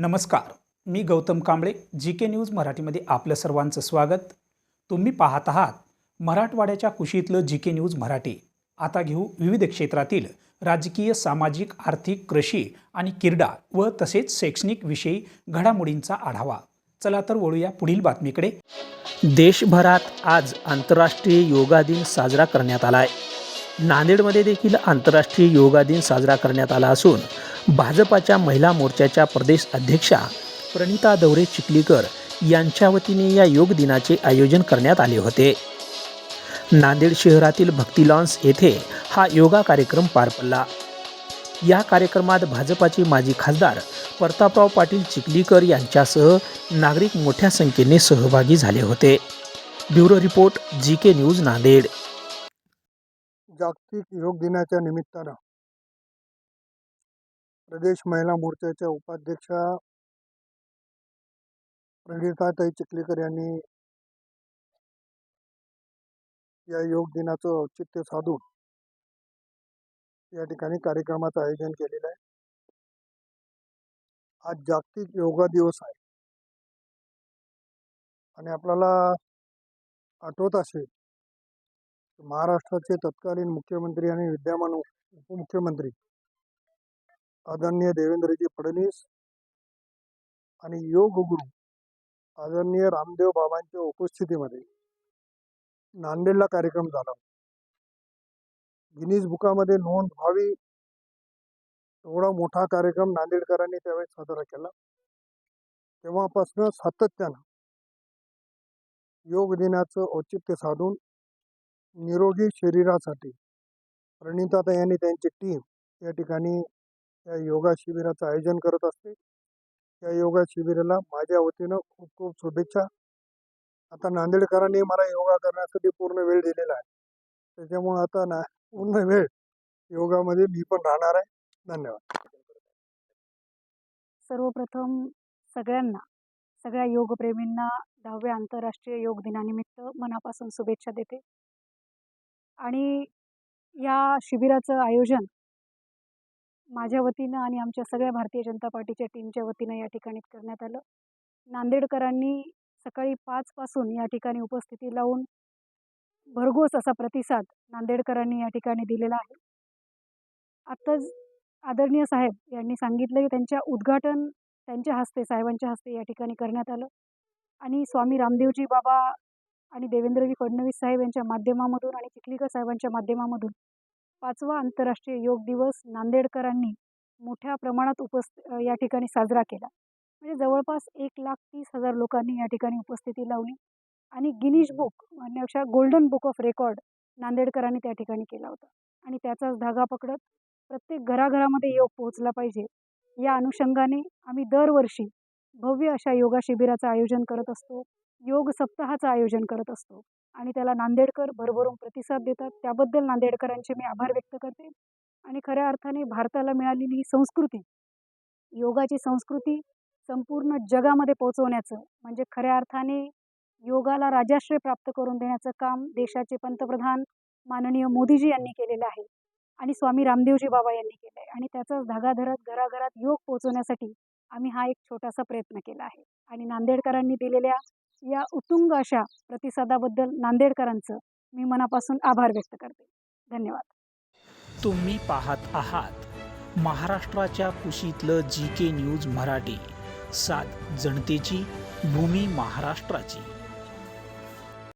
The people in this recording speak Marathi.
नमस्कार मी Gautam Kamble G K news मराठीमध्ये आपलं सर्वांचं स्वागत. तुम्ही पाहत आहात मराठवाड्याच्या कुशीतलं जी के न्यूज मराठी. आता घेऊ विविध क्षेत्रातील राजकीय सामाजिक आर्थिक कृषी आणि क्रीडा व तसेच शैक्षणिक विषयी घडामोडींचा आढावा. चला तर वळूया पुढील बातमीकडे. देशभरात आज आंतरराष्ट्रीय योगा दिन साजरा करण्यात आला आहे नांदेडमध्ये देखील आंतरराष्ट्रीय योगा दिन साजरा करण्यात आला असून भाजपाच्या महिला मोर्चाच्या प्रदेश अध्यक्षा प्रणिता दौरे चिखलीकर यांच्या वतीने या योग दिनाचे आयोजन करण्यात आले होते. नांदेड शहरातील भक्ती लॉन्स येथे हा योगा कार्यक्रम पार पडला. या कार्यक्रमात भाजपाचे माजी खासदार प्रतापराव पाटील चिखलीकर यांच्यासह नागरिक मोठ्या संख्येने सहभागी झाले होते. Bureau report G K news Nanded. जागतिक योग दिनाच्या निमित्तानं प्रदेश महिला मोर्चाच्या उपाध्यक्षा प्रणिताताई चिखलीकर यांनी या योग दिनाचं औचित्य साधून या ठिकाणी कार्यक्रमाचं आयोजन केलेलं आहे. आज जागतिक योगा दिवस आहे. आणि आपल्याला आठवत असेल महाराष्ट्राचे तत्कालीन मुख्यमंत्री आणि विद्यमान उपमुख्यमंत्री आदरणीय देवेंद्रजी फडणवीस आणि योग गुरु आदरणीय रामदेव बाबांच्या उपस्थितीमध्ये नांदेडला कार्यक्रम झाला. गिनीज बुकामध्ये नोंद व्हावी एवढा मोठा कार्यक्रम नांदेडकरांनी त्यावेळेस साजरा केला. तेव्हापासून सातत्यानं योग दिनाचं औचित्य साधून निरोगी शरीरासाठी प्रणिताता यांनी त्यांची टीम या ठिकाणी या योगा शिबिराचं आयोजन करत असते. या योगा शिबिराला माझ्या वतीनं खूप खूप शुभेच्छा. आता नांदेडकरांनी मला योगा करण्यासाठी पूर्ण वेळ दिलेला आहे. त्याच्यामुळे आता ना पूर्ण वेळ योगामध्ये मी पण राहणार आहे. धन्यवाद. सर्वप्रथम सगळ्यांना सगळ्या योगप्रेमींना दहाव्या आंतरराष्ट्रीय योग दिनानिमित्त मनापासून शुभेच्छा देते. आणि या शिबिराचं आयोजन माझ्या वतीनं आणि आमच्या सगळ्या भारतीय जनता पार्टीच्या टीमच्या वतीनं या ठिकाणी करण्यात आलं. नांदेडकरांनी सकाळी पाचपासून या ठिकाणी उपस्थिती लावून भरघोस असा प्रतिसाद नांदेडकरांनी या ठिकाणी दिलेला आहे. आत्ताच आदरणीय साहेब यांनी सांगितलं की त्यांच्या उद्घाटन त्यांच्या हस्ते साहेबांच्या हस्ते या ठिकाणी करण्यात आलं. आणि स्वामी रामदेवजी बाबा आणि देवेंद्रजी फडणवीस साहेब यांच्या माध्यमामधून आणि चिखलीकर साहेबांच्या माध्यमामधून पाचवा आंतरराष्ट्रीय योग दिवस नांदेडकरांनी मोठ्या प्रमाणात उपस् या ठिकाणी साजरा केला. म्हणजे जवळपास एक लाख तीस हजार लोकांनी या ठिकाणी उपस्थिती लावली आणि गिनीज बुक म्हणण्यापेक्षा गोल्डन बुक ऑफ रेकॉर्ड नांदेडकरांनी त्या ठिकाणी केला होता. आणि त्याचाच धागा पकडत प्रत्येक घराघरामध्ये योग पोहोचला पाहिजे या अनुषंगाने आम्ही दरवर्षी भव्य अशा योगा शिबिराचं आयोजन करत असतो. योग सप्ताहाचं आयोजन करत असतो. आणि त्याला नांदेडकर भरभरून प्रतिसाद देतात. त्याबद्दल नांदेडकरांचे मी आभार व्यक्त करते. आणि खऱ्या अर्थाने भारताला मिळालेली ही संस्कृती. योगाची संस्कृती संपूर्ण जगामध्ये पोहोचवण्याचं म्हणजे खऱ्या अर्थाने योगाला राजाश्रय प्राप्त करून देण्याचं काम देशाचे पंतप्रधान माननीय मोदीजी यांनी केलेलं आहे. आणि स्वामी रामदेवजी बाबा यांनी केलं आहे आणि त्याचाच धागा धरत घराघरात योग पोहोचवण्यासाठी आम्ही हा एक छोटासा प्रयत्न केला आहे. आणि नांदेडकरांनी दिलेल्या या उतुंग अशा प्रतिसादाबद्दल नांदेडकरांचं मी मनापासून आभार व्यक्त करते. धन्यवाद. तुम्ही पाहत आहात महाराष्ट्राच्या कुशीतलं जी के न्यूज मराठी. सात जनतेची भूमी महाराष्ट्राची.